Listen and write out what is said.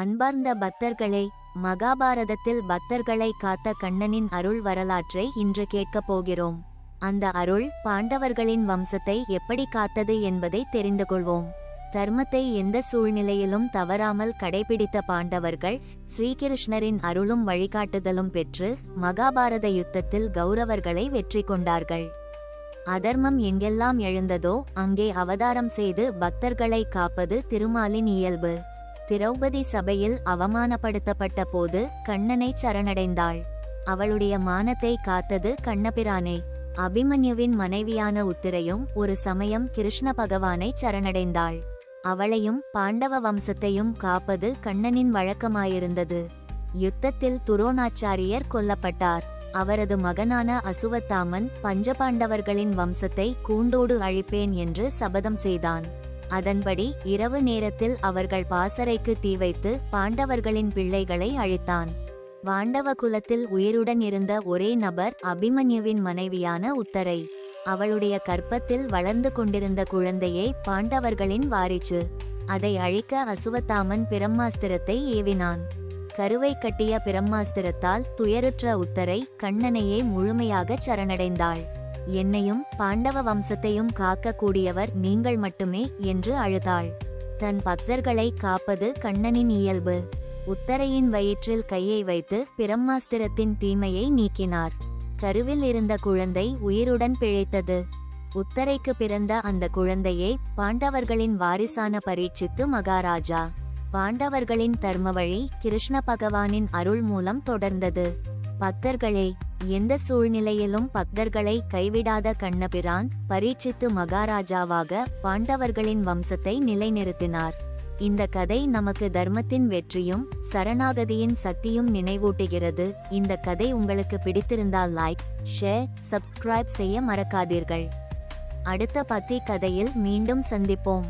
அன்பார்ந்த பக்தர்களே மகாபாரதத்தில் பக்தர்களை காத்த கண்ணனின் அருள் வரலாற்றை இன்று கேட்கப் போகிறோம். அந்த அருள் பாண்டவர்களின் வம்சத்தை எப்படி காத்தது என்பதை தெரிந்து கொள்வோம். தர்மத்தை எந்த சூழ்நிலையிலும் தவறாமல் கடைபிடித்த பாண்டவர்கள் ஸ்ரீகிருஷ்ணரின் அருளும் வழிகாட்டுதலும் பெற்று மகாபாரத யுத்தத்தில் கௌரவர்களை வெற்றி கொண்டார்கள். அதர்மம் எங்கெல்லாம் எழுந்ததோ அங்கே அவதாரம் செய்து பக்தர்களை காப்பது திருமாலின் இயல்பு. திரௌபதி சபையில் அவமானப்படுத்தப்பட்ட போது கண்ணனை சரணடைந்தாள். அவளுடைய மானத்தை காத்தது கண்ணபிரானே. அபிமன்யுவின் மனைவியான உத்திரையும் ஒரு சமயம் கிருஷ்ண பகவானை சரணடைந்தாள். அவளையும் பாண்டவ வம்சத்தையும் காப்பது கண்ணனின் வழக்கமாயிருந்தது. யுத்தத்தில் துரோணாச்சாரியர் கொல்லப்பட்டார். அவரது மகனான அசுவத்தாமன் பஞ்சபாண்டவர்களின் வம்சத்தை கூண்டோடு அழிப்பேன் என்று சபதம் செய்தான். அதன்படி இரவு நேரத்தில் அவர்கள் பாசறைக்கு தீ வைத்து பாண்டவர்களின் பிள்ளைகளை அழித்தான். வாண்டவ குலத்தில் உயிருடன் இருந்த ஒரே நபர் அபிமன்யுவின் மனைவியான உத்தரை. அவளுடைய கற்பத்தில் வளர்ந்து கொண்டிருந்த குழந்தையே பாண்டவர்களின் வாரிச்சு அதை அழிக்க அசுவத்தாமன் பிரம்மாஸ்திரத்தை ஏவினான். கருவை கட்டிய பிரம்மாஸ்திரத்தால் துயருற்ற உத்தரை கண்ணனையே முழுமையாகச் சரணடைந்தாள். என்னையும் பாண்டவ வம்சத்தையும் காக்கக்கூடியவர் நீங்கள் மட்டுமே என்று அழுதாள். தன் பக்தர்களை காப்பது கண்ணனின் இயல்பு. உத்தரையின் வயிற்றில் கையை வைத்து பிரம்மாஸ்திரத்தின் தீமையை நீக்கினார். கருவில் இருந்த குழந்தை உயிருடன் பிழைத்தது. உத்தரைக்கு பிறந்த அந்த குழந்தையை பாண்டவர்களின் வாரிசான பரீட்சித்து மகாராஜா பாண்டவர்களின் தர்ம வழி கிருஷ்ண பகவானின் அருள் மூலம் தொடர்ந்தது. பக்தர்களே எந்த சூழ்நிலையிலும் பக்தர்களை கைவிடாத கண்ணபிரான் பரீட்சித்து மகாராஜாவாக பாண்டவர்களின் வம்சத்தை நிலைநிறுத்தினார். இந்த கதை நமக்கு தர்மத்தின் வெற்றியும் சரணாகதியின் சக்தியும் நினைவூட்டுகிறது. இந்த கதை உங்களுக்கு பிடித்திருந்தால் லைக் ஷேர் சப்ஸ்கிரைப் செய்ய மறக்காதீர்கள். அடுத்த பத்தி கதையில் மீண்டும் சந்திப்போம்.